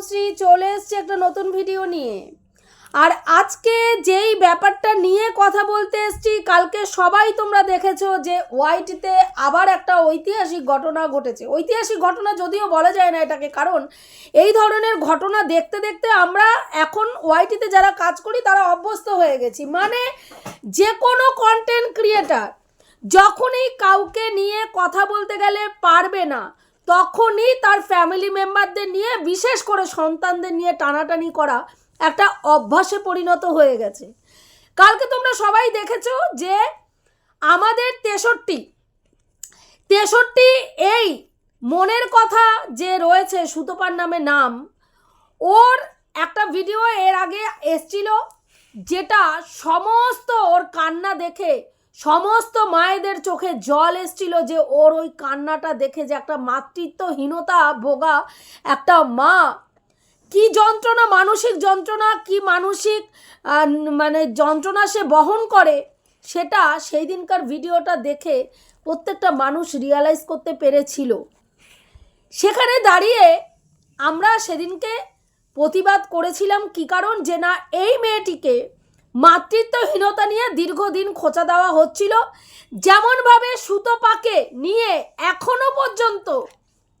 তনুশ্রী চলে এসছে একটা নতুন ভিডিও নিয়ে। আর আজকে যেই ব্যাপারটা নিয়ে কথা বলতে এসছি, কালকে সবাই তোমরা দেখেছ যে ওয়াইটিতে আবার একটা ঐতিহাসিক ঘটনা ঘটেছে। ঐতিহাসিক ঘটনা যদিও বলা যায় না এটাকে, কারণ এই ধরনের ঘটনা দেখতে দেখতে আমরা এখন ওয়াইটিতে যারা কাজ করি, তারা অভ্যস্ত হয়ে গেছি। মানে যে কোনো কন্টেন্ট ক্রিয়েটার যখনই কাউকে নিয়ে কথা বলতে গেলে পারবে না তখনই তার ফ্যামিলি মেম্বারদের নিয়ে, বিশেষ করে সন্তানদের নিয়ে টানাটানি করা একটা অভ্যাসে পরিণত হয়ে গেছে। কালকে তোমরা সবাই দেখেছ যে আমাদের তেষট্টি তেষট্টি এই মনের কথা যে রয়েছে সুতোপার নামে নাম, ওর একটা ভিডিও এর আগে এসছিল, যেটা সমস্ত ওর কান্না দেখে সমস্ত মায়েদের চোখে জল এসছিল যে ওর ওই কান্নাটা দেখে যে একটা মাতৃত্বহীনতা ভোগা একটা মা। কি যন্ত্রণা, মানসিক যন্ত্রণা, কি মানসিক মানে যন্ত্রণা সে বহন করে সেটা সেই দিনকার ভিডিওটা দেখে প্রত্যেকটা মানুষ রিয়ালাইজ করতে পেরেছিল। সেখানে দাঁড়িয়ে আমরা সেদিনকে প্রতিবাদ করেছিলাম কি কারণ? যে না, এই মেয়েটিকে মাতৃত্বহীনতা নিয়ে দীর্ঘদিন খোঁচা দেওয়া হচ্ছিল। যেমনভাবে সুতোপাকে নিয়ে এখনও পর্যন্ত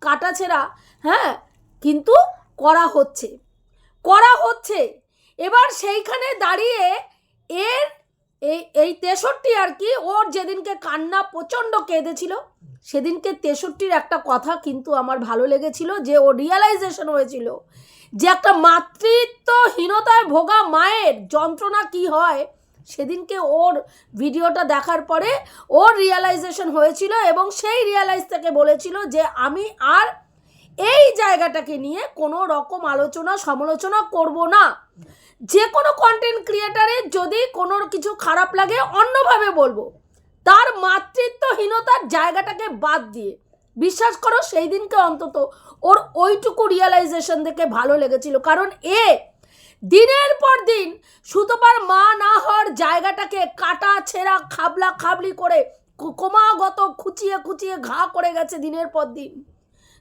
কাটাছেড়া হ্যাঁ কিন্তু করা হচ্ছে। করা হচ্ছে। এবার সেইখানে দাঁড়িয়ে এর এই এই তেষট্টি আর কি, ওর যেদিনকে কান্না প্রচণ্ড কেঁদেছিল, সেদিনকে তেষট্টির একটা কথা কিন্তু আমার ভালো লেগেছিল যে ও রিয়ালাইজেশন হয়েছিল যে একটা মাতৃত্বহীনতায় ভোগা মায়ের যন্ত্রণা কি হয়, সেদিনকে ওর ভিডিওটা দেখার পরে ওর রিয়ালাইজেশন হয়েছিল এবং সেই রিয়ালাইজ থেকে বলেছিল যে আমি আর এই জায়গাটাকে নিয়ে কোনো রকম আলোচনা, সমালোচনা করব না। যে কোনো কন্টেন্ট ক্রিয়েটারের যদি কোনো কিছু খারাপ লাগে, অন্যভাবে বলব। তার মাতৃত্বহীনতার জায়গাটাকে বাদ দিয়ে। বিশ্বাস করো, সেই দিনকে অন্তত ওর ওইটুকু রিয়েলাইজেশন দেখে ভালো লেগেছিল। কারণ এ দিনের পর দিন সুতোপার মা না হওয়ার জায়গাটাকে কাটা, ছেঁড়া, খাবলা, খাবলি করে ক্রমাগত খুচিয়ে খুচিয়ে ঘা করে গেছে দিনের পর দিন।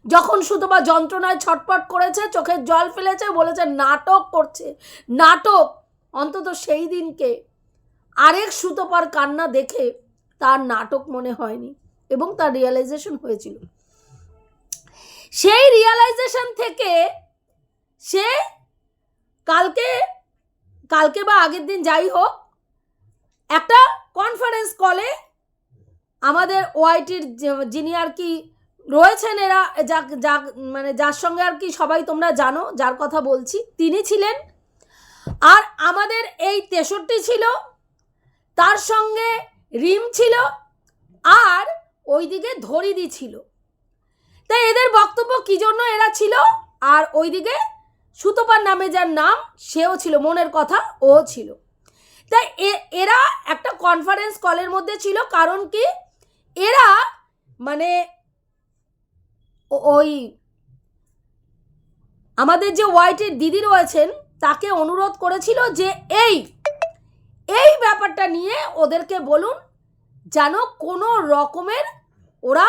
যখন সুতোপা যন্ত্রণায় ছটপট করেছে, চোখের জল ফেলেছে, বলেছে, নাটক করছে, নাটক। অন্তত সেই দিনকে আরেক সুতোপার কান্না দেখে তার নাটক মনে হয়নি। এবং তার রিয়েলাইজেশন হয়েছিল। সেই রিয়েলাইজেশন থেকে সে কালকে কালকে বা আগের দিন যাই হোক, একটা কনফারেন্স কলে আমাদের ওআইটির যিনি আর কি রয়েছেন এরা, যা যা মানে যার সঙ্গে আর কি সবাই তোমরা জানো, যার কথা বলছি, তিনি ছিলেন। আর আমাদের এই তেষট্টি ছিল, তার সঙ্গে রিম ছিল, আর ওইদিকে ধরিদি ছিল। তাই এদের বক্তব্য কী জন্য এরা ছিল? আর ওইদিকে সুতোপার নামে যার নাম, সেও ছিল, মনের কথা ও ছিল। তাই এরা একটা কনফারেন্স কলের মধ্যে ছিল, কারণ কি এরা মানে ওই আমাদের যে হোয়াইটের দিদি রয়েছেন, তাকে অনুরোধ করেছিল যে এই এই ব্যাপারটা নিয়ে ওদেরকে বলুন, যেন কোনো রকমের ওরা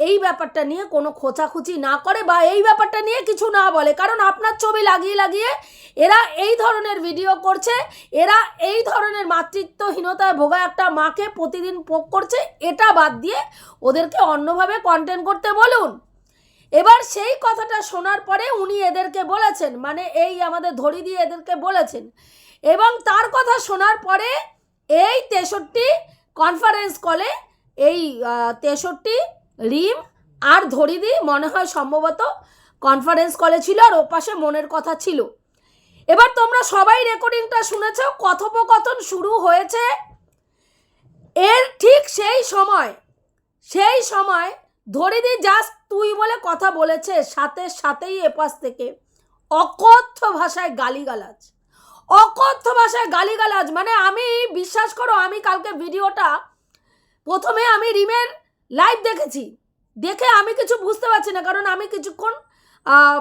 এই ব্যাপারটা নিয়ে কোনো খোঁচাখুচি না করে বা এই ব্যাপারটা নিয়ে কিছু না বলে। কারণ আপনার ছবি লাগিয়ে লাগিয়ে এরা এই ধরনের ভিডিও করছে, এরা এই ধরনের মাতৃত্বহীনতায় ভোগা একটা মাকে প্রতিদিন পোক করছে, এটা বাদ দিয়ে ওদেরকে অন্যভাবে কন্টেন্ট করতে বলুন। এবার সেই কথাটা শোনার পরে উনি এদেরকে বলেছেন মানে এই আমাদের ধরি দিয়ে এদেরকে বলেছেন। এবং তার কথা শোনার পরে এই তেষট্টি কনফারেন্স কলে এই তেষট্টি, রিম আর ধরিদি মনে হয় সম্ভবত কনফারেন্স কলে ছিল আর ওপাশে মনের কথা ছিল। এবার তোমরা সবাই রেকর্ডিংটা শুনেছ, কথোপকথন শুরু হয়েছে। এর ঠিক সেই সময় সেই সময় ধরিদি জাস্ট তুই বলে কথা বলেছে সাথে সাথেই এপাশ থেকে। অকথ্য ভাষায় গালিগালাজ। অকথ্য ভাষায় গালিগালাজ মানে আমি বিশ্বাস করো আমি কালকে ভিডিওটা প্রথমে আমি রিমের লাইভ দেখেছি। দেখে আমি কিছু বুঝতে পারছি না, কারণ আমি কিছুক্ষণ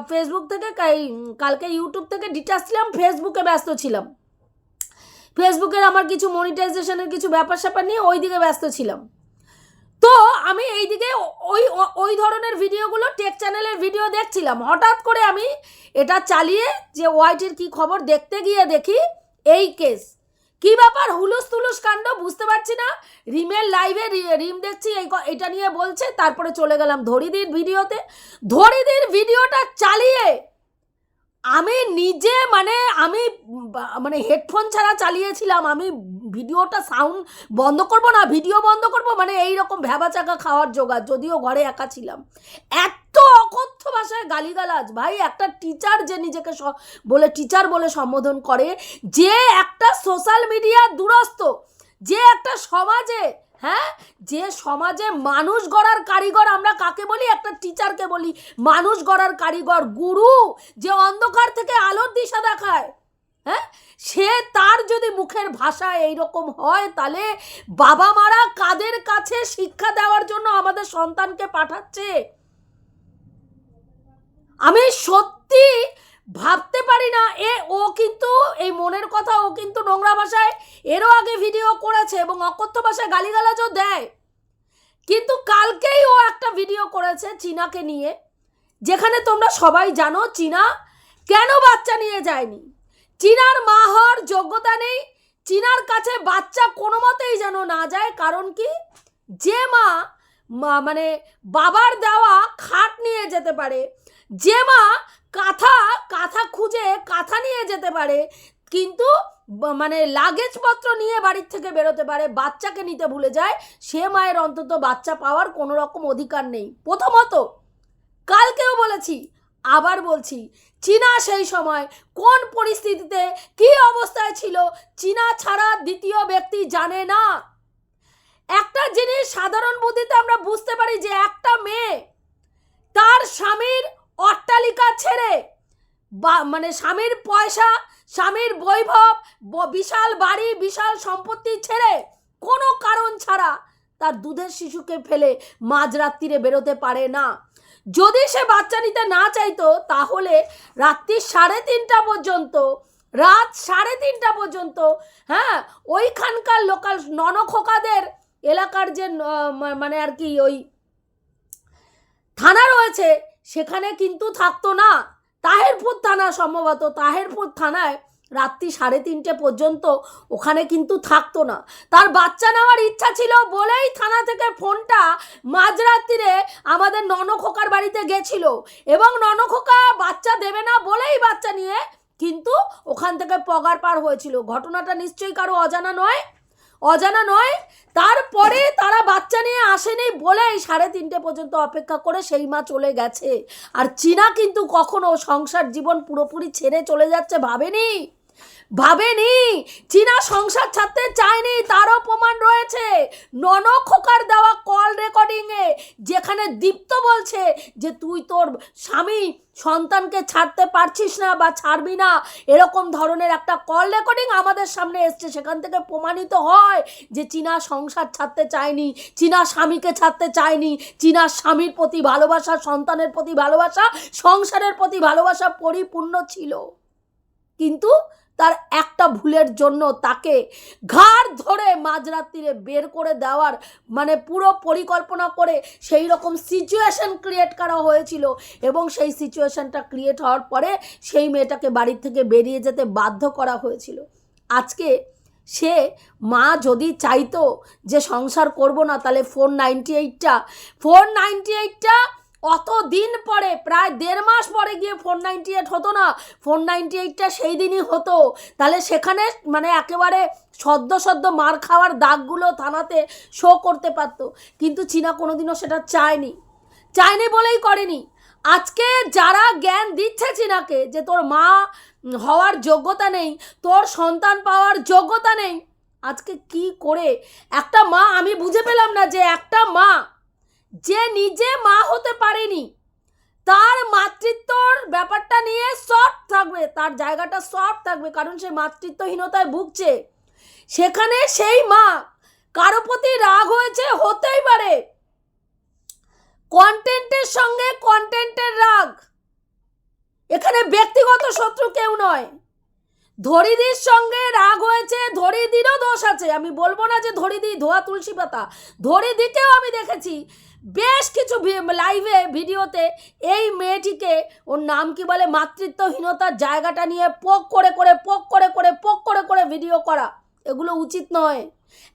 ফেসবুক থেকে কালকে ইউটিউব থেকে ডিটাচ ছিলাম ফেসবুকে ব্যস্ত ছিলাম। ফেসবুকের আমার কিছু মনিটাইজেশনের কিছু ব্যাপার স্যাপার নিয়ে ওই দিকে ব্যস্ত ছিলাম। তো আমি এই দিকে ওই ওই ধরনের ভিডিওগুলো টেক চ্যানেলের ভিডিও দেখছিলাম। হঠাৎ করে আমি এটা চালিয়ে যে ওয়াইটির কি খবর দেখতে গিয়ে দেখি, এই কেস কি ব্যাপার? হুলুস তুলুস কাণ্ড? বুঝতে পারছি না। রিমের লাইভে রিম দেখছি, এই এটা নিয়ে বলছে, তারপরে চলে গেলাম ধরিদির ভিডিওতে। ধরিদির ভিডিওটা চালিয়ে আমি নিজে মানে আমি মানে হেডফোন ছাড়া চালিয়েছিলাম, আমি ভিডিওটা সাউন্ড বন্ধ করব না, ভিডিও বন্ধ করব মানে এই রকম ভ্যাবা চাকা খাওয়ার জোগাড়, যদিও ঘরে একা ছিলাম। এত অকথ্য ভাষায় গালিগালাজ, ভাই, একটা টিচার যে নিজেকে বলে টিচার বলে সম্বোধন করে, যে একটা সোশ্যাল মিডিয়া দুরস্ত, যে একটা সমাজে হ্যাঁ? যে সমাজে মানুষ গড়ার কারিগর আমরা কাকে বলি? একটা টিচারকে বলি। মানুষ গড়ার কারিগর, গুরু, যে অন্ধকার থেকে আলোর দিশা দেখায়। হ্যাঁ? সে তার যদি মুখের ভাষা এইরকম হয়, তাহলে বাবা মারা কাদের কাছে শিক্ষা দেওয়ার জন্য আমাদের সন্তানকে পাঠাচ্ছে? আমি সত্যি ভাবতে পারি না। এ, ও কিন্তু, এই মনের কথা ও কিন্তু নোংরা ভাষায় এরও আগে ভিডিও করেছে এবং অকথ্য ভাষায় গালিগালাজও দেয়। কিন্তু কালকেই ও একটা ভিডিও করেছে চীনাকে নিয়ে, যেখানে তোমরা সবাই জানো চীনা কেন বাচ্চা নিয়ে যায়নি। চীনার মা হওয়ার যোগ্যতা নেই, চীনার কাছে বাচ্চা কোনো মতেই যেন না যায়, কারণ কি? যে মা, মা- মানে বাবার দেওয়া খাট নিয়ে যেতে পারে, যে মা কাঁথা কাঁথা খুঁজে কাঁথা নিয়ে যেতে পারে। কিন্তু মানে লাগেজপত্র নিয়ে বাড়ির থেকে বেরোতে পারে, বাচ্চাকে নিতে ভুলে যায়। সে মায়ের অন্তত বাচ্চা পাওয়ার কোনো রকম অধিকার নেই। প্রথমত, কালকেও বলেছি, আবার বলছি, চীনা সেই সময় কোন পরিস্থিতিতে কি অবস্থায় ছিল, চীনা ছাড়া দ্বিতীয় ব্যক্তি জানে না। একটা জিনিস সাধারণ বুদ্ধিতে আমরা বুঝতে পারি যে একটা মেয়ে তার স্বামীর অট্টালিকা ছেড়ে বা মানে স্বামীর পয়সা, স্বামীর বৈভব বিশাল বাড়ি, বিশাল সম্পত্তি ছেড়ে কোনো কারণ ছাড়া তার দুধের শিশুকে ফেলে মাঝরাত্রিরে বেরোতে পারে না। যদি সে বাচ্চা নিতে না চাইতো, তাহলে রাত্রি সাড়ে তিনটা পর্যন্ত, রাত সাড়ে তিনটা পর্যন্ত হ্যাঁ ওইখানকার লোকাল ননখোকাদের এলাকার যে মানে আর কি ওই থানা রয়েছে সেখানে কিন্তু থাকতো না। তাহেরপুর থানা সম্ভবত, তাহেরপুর থানায় রাত্রি সাড়ে তিনটে পর্যন্ত ওখানে কিন্তু থাকতো না। তার বাচ্চা নেওয়ার ইচ্ছা ছিল বলেই থানা থেকে ফোনটা মাঝরাত্রিরে আমাদের ননখোকার বাড়িতে গেছিল এবং ননখোকা বাচ্চা দেবে না বলেই বাচ্চা নিয়ে কিন্তু ওখান থেকে পগার পার হয়েছিল। ঘটনাটা নিশ্চয়ই কারও অজানা নয়। অজানা নয়, তারপরে তারা বাচ্চা নিয়ে আসেনি বলেই সাড়ে তিনটে পর্যন্ত অপেক্ষা করে সেই মা চলে গেছে। আর চীনা কিন্তু কখনো সংসার জীবন পুরোপুরি ছেড়ে চলে যাচ্ছে ভাবেনি। ভাবেনি। চীনা সংসার ছাড়তে চায়নি, তারও প্রমাণ রয়েছে। নন খোকার দেওয়া কল রেকর্ডিংয়ে যেখানে দীপ্ত বলছে যে, তুই তোর স্বামী সন্তানকে ছাড়তে পারছিস না বা ছাড়বি না। এরকম ধরনের একটা কল রেকর্ডিং আমাদের সামনে এসছে, সেখান থেকে প্রমাণিত হয় যে, চীনা সংসার ছাড়তে চায়নি, চীনা স্বামীকে ছাড়তে চায়নি, চীনা স্বামীর প্রতি ভালোবাসা, সন্তানের প্রতি ভালোবাসা, সংসারের প্রতি ভালোবাসা পরিপূর্ণ ছিল। কিন্তু তার একটা ভুলের জন্য তাকে ঘাড় ধরে মাঝরাত্রিরে বের করে দেওয়ার মানে পুরো পরিকল্পনা করে সেই রকম সিচুয়েশন ক্রিয়েট করা হয়েছিল এবং সেই সিচুয়েশনটা ক্রিয়েট হওয়ার পরে সেই মেয়েটাকে বাড়ির থেকে বেরিয়ে যেতে বাধ্য করা হয়েছিল। আজকে সে মা যদি চাইতো যে সংসার করব না, তাহলে ফোর নাইনটি এইটটা ফোর নাইনটি এইটটা অত দিন পরে, প্রায় দেড় মাস পরে গিয়ে ফোর নাইনটি এইট হতো না। ফোর নাইনটি এইটটা সেই দিনই হতো। তাহলে সেখানে মানে একেবারে সদ্য সদ্য মার খাওয়ার দাগগুলো থানাতে শো করতে পারতো। কিন্তু চীনা কোনোদিনও সেটা চায়নি। চায়নি বলেই করেনি। আজকে যারা জ্ঞান দিচ্ছে চীনাকে যে তোর মা হওয়ার যোগ্যতা নেই, তোর সন্তান পাওয়ার যোগ্যতা নেই, আজকে কি করে? একটা মা, আমি বুঝে পেলাম না যে একটা মা যে নিজে মা হতে পারেনি, তার মাতৃত্বর ব্যাপারটা নিয়ে সফট থাকবে, তার জায়গাটা সফট থাকবে, কারণ সে মাতৃত্বহীনতায় ভুগছে। সেখানে সেই মা কারও প্রতি রাগ হয়েছে, হতেই পারে। কন্টেন্টের সঙ্গে কন্টেন্টের রাগ। এখানে ব্যক্তিগত শত্রু কেউ নয়। ধরিদির সঙ্গে রাগ হয়েছে, ধরিদিরও দোষ আছে। আমি বলব না যে ধরিদি ধোয়া তুলসী পাতা, ধরিদিকেও আমি দেখেছি বেশ কিছু লাইভে ভিডিওতে এই মেয়েটিকে, ওর নাম কি বলে মাতৃত্বহীনতার জায়গাটা নিয়ে পোক করে করে, পোক করে করে, পোক করে করে ভিডিও করা, এগুলো উচিত নয়।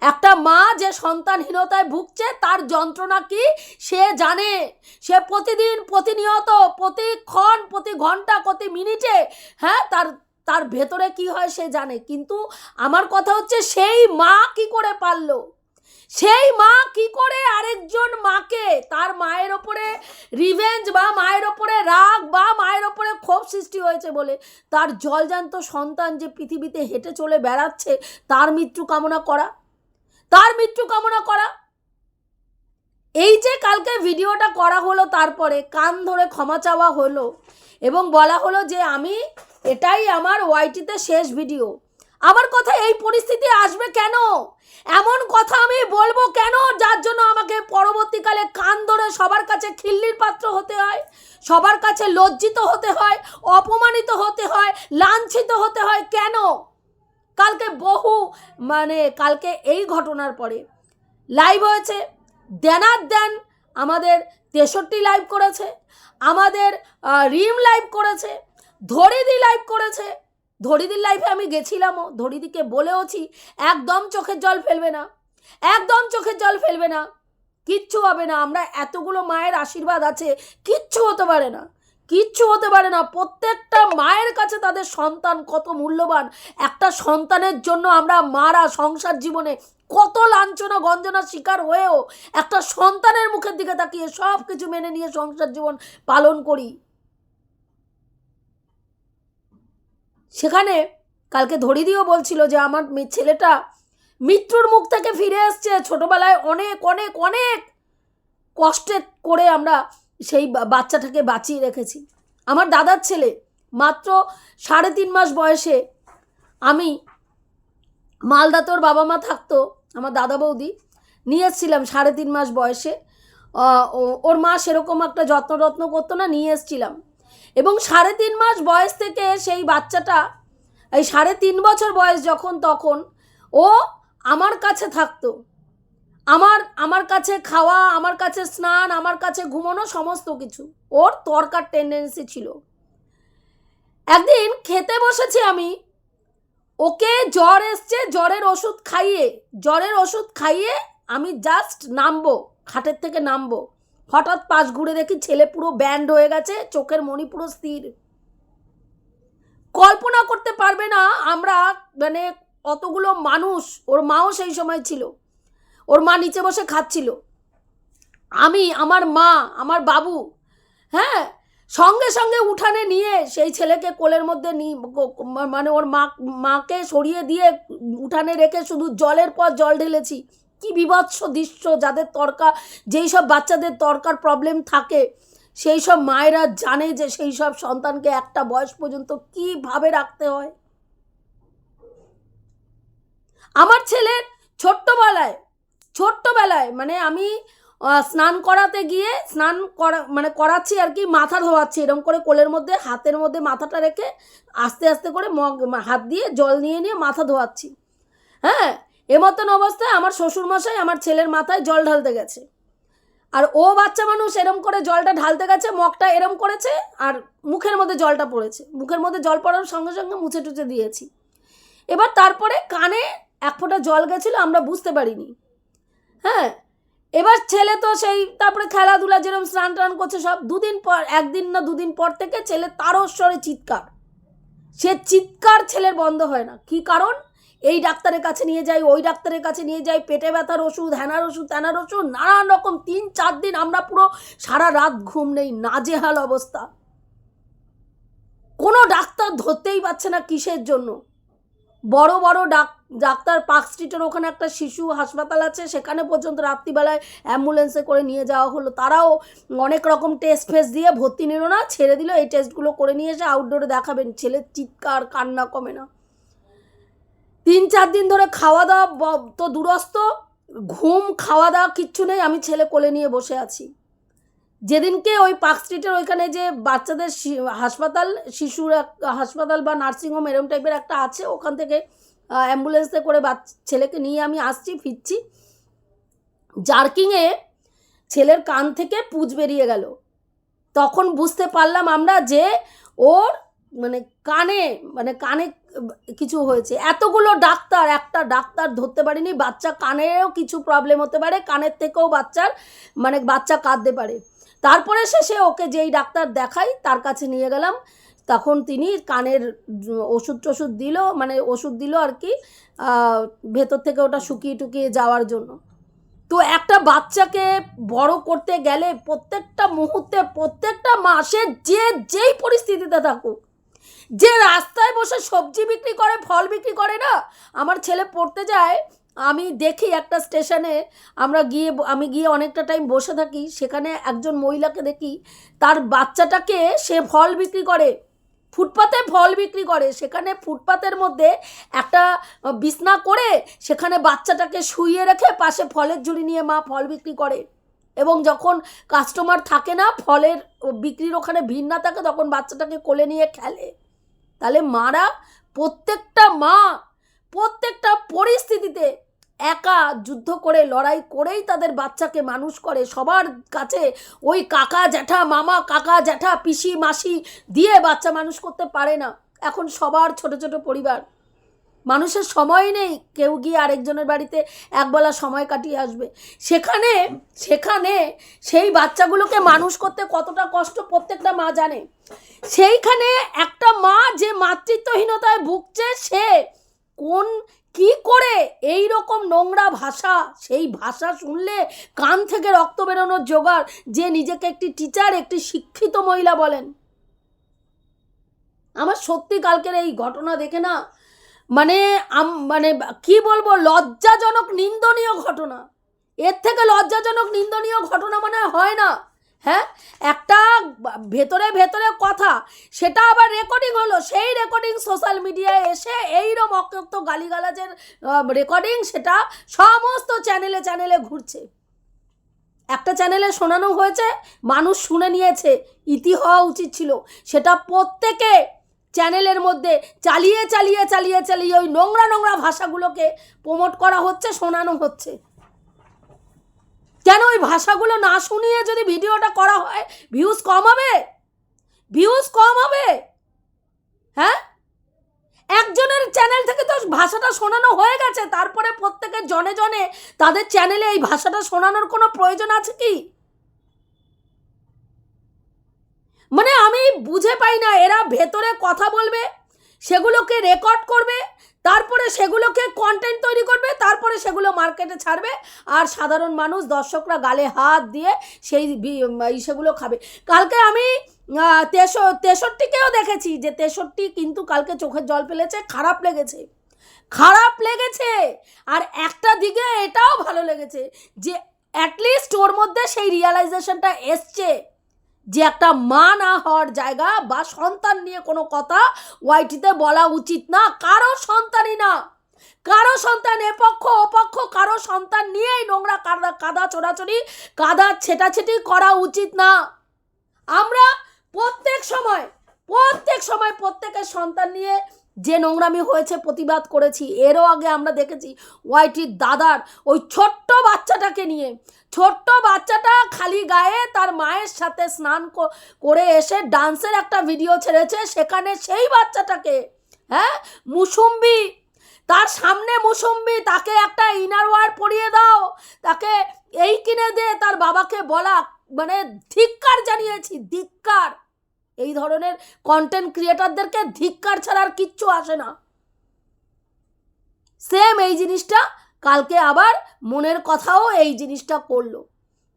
একটা মা যে সন্তানহীনতায় ভুগছে, তার যন্ত্রণা কি সে জানে। সে প্রতিদিন, প্রতিনিয়ত প্রতিক্ষণ প্রতি ঘণ্টা, প্রতি মিনিটে হ্যাঁ তার তার ভেতরে কি হয় সে জানে, কিন্তু আমার কথা হচ্ছে সেই মা কি করে পারল? সেই মা কি করে আরেকজন মাকে তার মায়ের ওপরে রিভেঞ্জ বা মায়ের ওপরে রাগ বা মায়ের ওপরে ক্ষোভ সৃষ্টি হয়েছে বলে, তার জলজান্ত সন্তান যে পৃথিবীতে হেঁটে চলে বেড়াচ্ছে, তার মৃত্যু কামনা করা? তার মৃত্যু কামনা করা? এই যে কালকে ভিডিওটা করা হলো তারপরে কান ধরে ক্ষমা চাওয়া হলো এবং বলা হলো যে আমি এটাই আমার ওয়াইটিতে শেষ ভিডিও। আমার কথা এই পরিস্থিতি আসবে কেন? এমন কথা আমি বলব কেন? যার জন্য আমাকে পরবর্তীকালে কান ধরে সবার কাছে খিল্লির পাত্র হতে হয়, সবার কাছে লজ্জিত হতে হয়, অপমানিত হতে হয়, লাঞ্ছিত হতে হয় কেন? কালকে বহু মানে কালকে এই ঘটনার পরে। লাইভ হয়েছে। দেনার দেন আমাদের তেষট্টি লাইভ করেছে, আমাদের রিম লাইভ করেছে, ধরিদি লাইভ করেছে। ধরিদির লাইফে আমি গেছিলামও, ধরিদিকে বলেওছি, একদম চোখের জল ফেলবে না, একদম চোখের জল ফেলবে না, কিচ্ছু হবে না, আমরা এতগুলো মায়ের আশীর্বাদ আছে, কিচ্ছু হতে পারে না, কিচ্ছু হতে পারে না, প্রত্যেকটা মায়ের কাছে তাদের সন্তান কত মূল্যবান, একটা সন্তানের জন্য আমরা মারা সংসার জীবনে কত লাঞ্ছনা গঞ্জনার শিকার হয়েও একটা সন্তানের মুখের দিকে তাকিয়ে সব কিছু মেনে নিয়ে সংসার জীবন পালন করি। সেখানে কালকে ধরিদিও বলছিল যে, আমার ছেলেটা মৃত্যুর মুখ থেকে ফিরে এসছে। ছোটবেলায় অনেক অনেক অনেক কষ্টে করে আমরা সেই বাচ্চাটাকে বাঁচিয়ে রেখেছি। আমার দাদার ছেলে মাত্র সাড়ে তিন মাস বয়সে আমি মালদাতোর বাবা মা থাকতো। আমার দাদা বৌদি নিয়ে এসেছিলাম সাড়ে তিন মাস বয়সে। ওর মা সেরকম একটা যত্ন যত্ন করতো না, নিয়ে এসেছিলাম। এবং সাড়ে তিন মাস বয়স থেকে সেই বাচ্চাটা, এই সাড়ে তিন বছর বয়স যখন, তখন ও আমার কাছে থাকতো। আমার আমার কাছে খাওয়া, আমার কাছে স্নান, আমার কাছে ঘুমানো সমস্ত কিছু ওর তরকার টেন্ডেন্সি ছিল। একদিন খেতে বসেছি আমি ওকে জ্বর এসছে, জ্বরের ওষুধ খাইয়ে, জ্বরের ওষুধ খাইয়ে আমি জাস্ট নামবো, খাটের থেকে নামবো। হঠাৎ পাশ ঘুরে দেখি ছেলে পুরো ব্যান্ড হয়ে গেছে, চোখের মণি পুরো স্থির। কল্পনা করতে পারবে না আমরা মানে অতগুলো মানুষ, ওর মাও সেই সময় ছিল। ওর মা নিচে বসে খাচ্ছিল। আমি, আমার মা, আমার বাবু হ্যাঁ? সঙ্গে সঙ্গে উঠানে নিয়ে সেই ছেলেকে কোলের মধ্যে নি মানে ওর মা মাকে সরিয়ে দিয়ে উঠানে রেখে শুধু জলের পর জল ঢেলেছি। কি বিভৎস দৃশ্য, যাদের তরকা যেই সব বাচ্চাদের তরকার প্রবলেম থাকে, সেই সব মায়েরা জানে যে সেই সব সন্তানকে একটা বয়স পর্যন্ত কীভাবে রাখতে হয়। আমার ছেলের ছোট্টবেলায় ছোট্টবেলায় মানে আমি স্নান করাতে গিয়ে স্নান করা মানে করাচ্ছি আর কি, মাথা ধোয়াচ্ছি এরকম করে কোলের মধ্যে, হাতের মধ্যে মাথাটা রেখে আস্তে আস্তে করে মগ হাত দিয়ে জল নিয়ে নিয়ে মাথা ধোয়াচ্ছি। হ্যাঁ এ মতন অবস্থায় আমার শ্বশুরমশাই আমার ছেলের মাথায় জল ঢালতে গেছে। আর ও বাচ্চা মানুষ এরম করে জলটা ঢালতে গেছে, মগটা এরম করেছে, আর মুখের মধ্যে জলটা পড়েছে। মুখের মধ্যে জল পড়ার সঙ্গে সঙ্গে মুছে টুছে দিয়েছি। এবার তারপরে কানে এক ফোঁটা জল গেছিল, আমরা বুঝতে পারিনি। হ্যাঁ এবার ছেলে তো সেই, তারপরে খেলাধুলা যেরকম স্নান টান করছে, সব দুদিন পর, একদিন না দুদিন পর থেকে ছেলে তারস্বরে চিৎকার। সে চিৎকার ছেলের বন্ধ হয় না। কি কারণ? এই ডাক্তারের কাছে নিয়ে যাই, ওই ডাক্তারের কাছে নিয়ে যাই, পেটে ব্যথার ওষুধ হ্যানার ওষুধ ত্যানার ওষুধ, নানান রকম তিন চার দিন আমরা পুরো সারা রাত ঘুম নেই, নাজেহাল অবস্থা। কোনো ডাক্তার ধরতেই পারছে না কিসের জন্য। বড় বড় ডাক ডাক্তার পার্ক স্ট্রিটের ওখানে একটা শিশু হাসপাতাল আছে, সেখানে পর্যন্ত রাত্রিবেলায় অ্যাম্বুলেন্সে করে নিয়ে যাওয়া হলো। তারাও অনেক রকম টেস্ট ফেস্ট দিয়ে ভর্তি নিল না, ছেড়ে দিল, এই টেস্টগুলো করে নিয়ে এসে আউটডোরে দেখাবেন। ছেলের চিৎকার, কান্না কমে না। তিন চার দিন ধরে খাওয়া দাওয়া তো দূরস্থ ঘুম, খাওয়া দাওয়া কিচ্ছু নেই, আমি ছেলে কোলে নিয়ে বসে আছি। যেদিনকে ওই পার্ক স্ট্রিটের ওইখানে যে বাচ্চাদের হাসপাতাল, শিশুর হাসপাতাল বা নার্সিংহোম এরম টাইপের একটা আছে, ওখান থেকে অ্যাম্বুলেন্সে করে ছেলেকে নিয়ে আমি আসছি, ফিরছি। জার্কিংয়ে ছেলের কান থেকে পুজ বেরিয়ে গেল। তখন বুঝতে পারলাম আমরা যে ওর মানে কানে মানে কানে কিছু হয়েছে। এতগুলো ডাক্তার, একটা ডাক্তার ধরতে পারিনি, বাচ্চা কানেরও কিছু প্রবলেম হতে পারে, কানের থেকেও বাচ্চার মানে বাচ্চা কাঁদতে পারে। তারপরে শেষে ওকে যেই ডাক্তার দেখাই, তার কাছে নিয়ে গেলাম। তখন তিনি কানের ওষুধ টষুধ দিল মানে ওষুধ দিল আর কি ভেতর থেকে ওটা শুকিয়ে টুকিয়ে যাওয়ার জন্য। তো একটা বাচ্চাকে বড় করতে গেলে প্রত্যেকটা মুহূর্তে, প্রত্যেকটা মাসে যে যেই পরিস্থিতিতে থাকুক, যে রাস্তায় বসে সবজি বিক্রি করে, ফল বিক্রি করে না, আমার ছেলে পড়তে যায়, আমি দেখি একটা স্টেশনে, আমরা গিয়ে, আমি গিয়ে অনেকটা টাইম বসে থাকি, সেখানে একজন মহিলাকে দেখি, তার বাচ্চাটাকে সে ফল বিক্রি করে ফুটপাতে ফল বিক্রি করে, সেখানে ফুটপাতের মধ্যে একটা বিছনা করে সেখানে বাচ্চাটাকে শুইয়ে রেখে পাশে ফলের ঝুড়ি নিয়ে মা ফল বিক্রি করে। এবং যখন কাস্টমার থাকে না, ফলের বিক্রির ওখানে ভিড় না থাকে, তখন বাচ্চাটাকে কোলে নিয়ে খেলে। তাহলে মারা প্রত্যেকটা মা প্রত্যেকটা পরিস্থিতিতে একা যুদ্ধ করে, লড়াই করেই তাদের বাচ্চাকে মানুষ করে। সবার কাছে ওই কাকা, জ্যাঠা, মামা, কাকা, জ্যাঠা, পিসি, মাসি দিয়ে বাচ্চা মানুষ করতে পারে না। এখন সবার ছোট ছোট পরিবার। মানুষের সময় নেই। কেউ গিয়ে আরেকজনের বাড়িতে একবেলা সময় কাটিয়ে আসবে। সেখানে সেখানে সেই বাচ্চাগুলোকে মানুষ করতে কতটা কষ্ট প্রত্যেকটা মা জানে। সেইখানে একটা মা যে মাতৃত্বহীনতায় ভুগছে, সে কোন কি করে এই রকম নোংরা ভাষা? সেই ভাষা শুনলে কান থেকে রক্ত বেরোনোর জোগাড়, যে নিজেকে একটি টিচার একটি শিক্ষিত মহিলা বলেন। আমার সত্যি কালকের এই ঘটনা দেখে না মানে মানে কি বলব, লজ্জাজনক, নিন্দনীয় ঘটনা। এর থেকে লজ্জাজনক, নিন্দনীয় ঘটনা মানে হয় না। হ্যাঁ? একটা ভেতরে ভেতরে কথা, সেটা আবার রেকর্ডিং হলো, সেই রেকর্ডিং সোশ্যাল মিডিয়ায় এসে এইরকম অকথ্য গালিগালাজের রেকর্ডিং সেটা সমস্ত চ্যানেলে চ্যানেলে ঘুরছে। একটা চ্যানেলে শোনানো হয়েছে, মানুষ শুনে নিয়েছে, ইতি হওয়া উচিত ছিল। সেটা প্রত্যেকে চ্যানেলের মধ্যে চালিয়ে চালিয়ে চালিয়ে চালিয়ে ওই নোংরা নোংরা ভাষাগুলোকে প্রমোট করা হচ্ছে, শোনানো হচ্ছে। কেন ওই ভাষাগুলো না শুনিয়ে যদি ভিডিওটা করা হয় ভিউজ কম হবে? ভিউজ কম হবে? হ্যাঁ? একজনের চ্যানেল থেকে তো ভাষাটা শোনানো হয়ে গেছে, তারপরে প্রত্যেকের জনে জনে তাদের চ্যানেলে এই ভাষাটা শোনানোর কোনো প্রয়োজন আছে কি? মানে আমি বুঝে পাই না, এরা ভেতরে কথা বলবে? সেগুলোকে রেকর্ড করবে, তারপরে সেগুলোকে কন্টেন্ট তৈরি করবে, তারপরে সেগুলো মার্কেটে ছাড়বে, আর সাধারণ মানুষ, দর্শকরা গালে হাত দিয়ে সেই সেগুলো খাবে। কালকে আমি তেষো, তেষট্টিকেও দেখেছি যে তেষট্টি কিন্তু কালকে চোখের জল ফেলেছে, খারাপ লেগেছে। খারাপ লেগেছে! আর একটা দিকে এটাও ভালো লেগেছে যে অ্যাটলিস্ট ওর মধ্যে সেই রিয়ালাইজেশনটা এসছে। যে একটা মা না হওয়ার জায়গা বা সন্তান নিয়ে কোনো কথা ওয়াইটিতে বলা উচিত না। কারও সন্তানই না। কারও সন্তান এপক্ষ অপক্ষ কারও সন্তান নিয়েই নোংরা কাদা কাদা ছোড়াছড়ি, কাদা ছেটাছেটি করা উচিত না। আমরা প্রত্যেক সময় প্রত্যেক সময় প্রত্যেকের সন্তান নিয়ে যে নোংরামি হয়েছে, প্রতিবাদ করেছি, এরও আগে আমরা দেখেছি ওয়াইটির দাদার ওই ছোট্ট বাচ্চাটাকে নিয়ে, ছোট্ট বাচ্চাটা খালি গায়ে তার মায়ের সাথে স্নান করে এসে ডান্সের একটা ভিডিও ছেড়েছে, সেখানে সেই বাচ্চাটাকে হ্যাঁ মুসুম্বি, তার সামনে মুসুম্বি, তাকে একটা ইনার ওয়ার পরিয়ে দাও, তাকে এই কিনে দে, তার বাবাকে বলা মানে ধিক্কার জানিয়েছি, ধিক্কার। এই ধরনের কন্টেন্ট ক্রিয়েটারদেরকে ধিক্কার ছাড়া আর কিচ্ছু আসে না। সেম এই জিনিসটা কালকে আবার মনের কথাও এই জিনিসটা করল।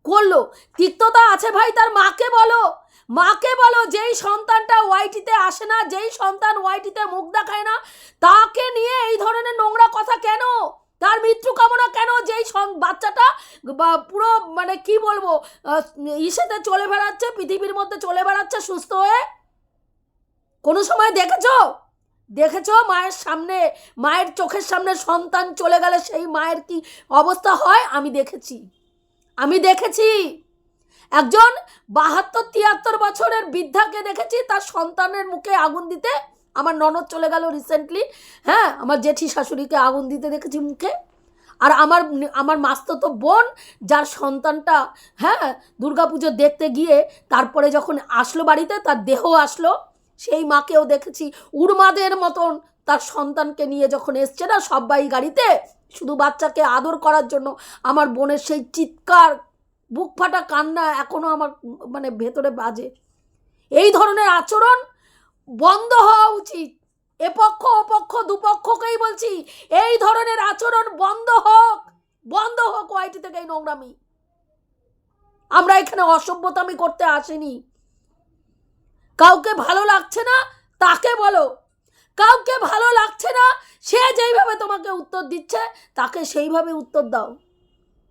করল, তিক্ততা আছে ভাই তার মাকে বলো মাকে বলো যেই সন্তানটা ওয়াইটিতে আসে না, যেই সন্তান ওয়াইটিতে মুখ দেখায় না, তাকে নিয়ে এই ধরনের নোংরা কথা কেন? তার মৃত্যু কামনা কেন? যেই বাচ্চাটা পুরো মানে কি বলব ইসেতে চলে বেড়াচ্ছে, পৃথিবীর মধ্যে চলে বেড়াচ্ছে সুস্থ হয়ে। কোনো সময় দেখেছ? দেখেছ? মায়ের সামনে, মায়ের চোখের সামনে সন্তান চলে গেলে সেই মায়ের কি অবস্থা হয়? আমি দেখেছি। আমি দেখেছি। একজন বাহাত্তর, তিয়াত্তর বছরের বৃদ্ধাকে দেখেছি, তার সন্তানের মুখে আগুন দিতে আমার ননদ চলে গেল রিসেন্টলি হ্যাঁ আমার জেঠি শাশুড়িকে আগুন দিতে দেখেছি মুখে। আর আমার আমার মাস্ততো বোন, যার সন্তানটা হ্যাঁ দুর্গাপুজো দেখতে গিয়ে তারপরে যখন আসলো বাড়িতে, তার দেহ আসলো, সেই মাকেও দেখেছি উর্মাদের মতন তার সন্তানকে নিয়ে যখন এসছে না সবাই গাড়িতে, শুধু বাচ্চাকে আদর করার জন্য, আমার বোনের সেই চিৎকার, বুক ফাটা কান্না এখনও আমার মানে ভেতরে বাজে। এই ধরনের আচরণ বন্ধ হওয়া উচিত। এ পক্ষ ও পক্ষ দুপক্ষকেই বলছি, এই ধরনের আচরণ বন্ধ হোক বন্ধ হোক ওয়াইটি থেকে এই নোংরামি। আমরা এখানে অসভ্যতামি করতে আসিনি। কাউকে ভালো লাগছে না, তাকে বলো। কাউকে ভালো লাগছে না, সে যেইভাবে তোমাকে উত্তর দিচ্ছে, তাকে সেইভাবে উত্তর দাও।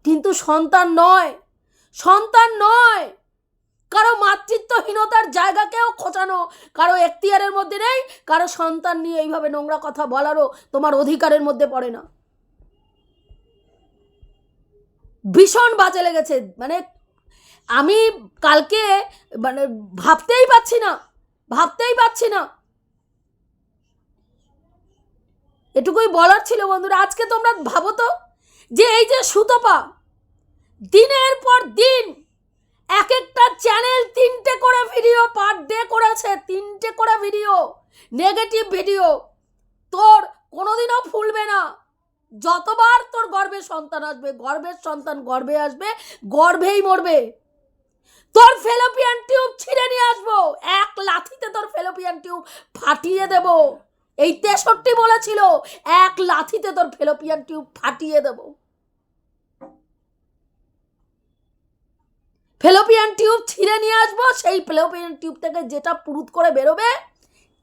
কিন্তু সন্তান নয় সন্তান নয় কারও মাতৃত্বহীনতার জায়গাকেও খোঁচানো, কারও এখতিয়ারের মধ্যে নেই, কারও সন্তান নিয়ে এইভাবে নোংরা কথা বলারও তোমার অধিকারের মধ্যে পড়ে না। ভীষণ বাজে লেগেছে মানে আমি কালকে মানে ভাবতেই পাচ্ছি না, ভাবতেই পাচ্ছি না। এটুকুই বলার ছিল বন্ধুরা, আজকে তোমরা ভাবো তো যে এই যে সুতপা, দিনের পর দিন এক একটা চ্যানেল তিনটে করে ভিডিও পার ডে করেছে, তিনটে করে ভিডিও নেগেটিভ ভিডিও তোর কোনোদিনও ফুলবে না। যতবার তোর গর্ভে সন্তান আসবে, গর্ভের সন্তান গর্বে আসবে, গর্ভেই মরবে। তোর ফেলোপিয়ান টিউব ছিঁড়ে নিয়ে আসব। এক লাথিতে তোর ফেলোপিয়ান টিউব ফাটিয়ে দেব। এই তেষট্টি বলেছিল, এক লাথিতে তোর ফেলোপিয়ান টিউব ফাটিয়ে দেবো। ফেলোপিয়ান টিউব ছিঁড়ে নিয়ে আসব। সেই ফেলোপিয়ান টিউব থেকে যেটা পুরুত করে বেরোবে,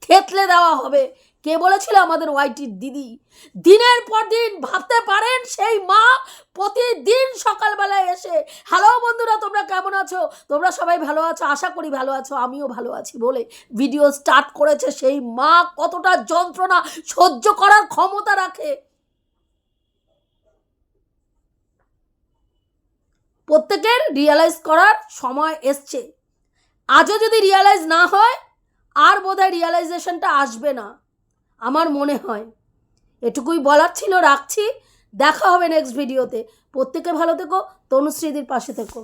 থেতলে দেওয়া হবে। কে বলেছিল? আমাদের ওয়াইটির দিদি। দিনের পর দিন ভাবতে পারেন, সেই মা প্রতিদিন সকালবেলায় এসে, হ্যালো বন্ধুরা, তোমরা কেমন আছো? তোমরা সবাই ভালো আছো? আশা করি ভালো আছো, আমিও ভালো আছি বলে ভিডিও স্টার্ট করেছে। সেই মা কতটা যন্ত্রণা সহ্য করার ক্ষমতা রাখে। প্রত্যেকের রিয়ালাইজ করার সময় এসছে। আজও যদি রিয়ালাইজ না হয়, আর বোধহয় রিয়ালাইজেশনটা আসবে না, আমার মনে হয়। এটুকুই বলার ছিল, রাখছি। দেখা হবে নেক্সট ভিডিওতে প্রত্যেকে ভালো থেকো, তনুশ্রীদির পাশে থেকো।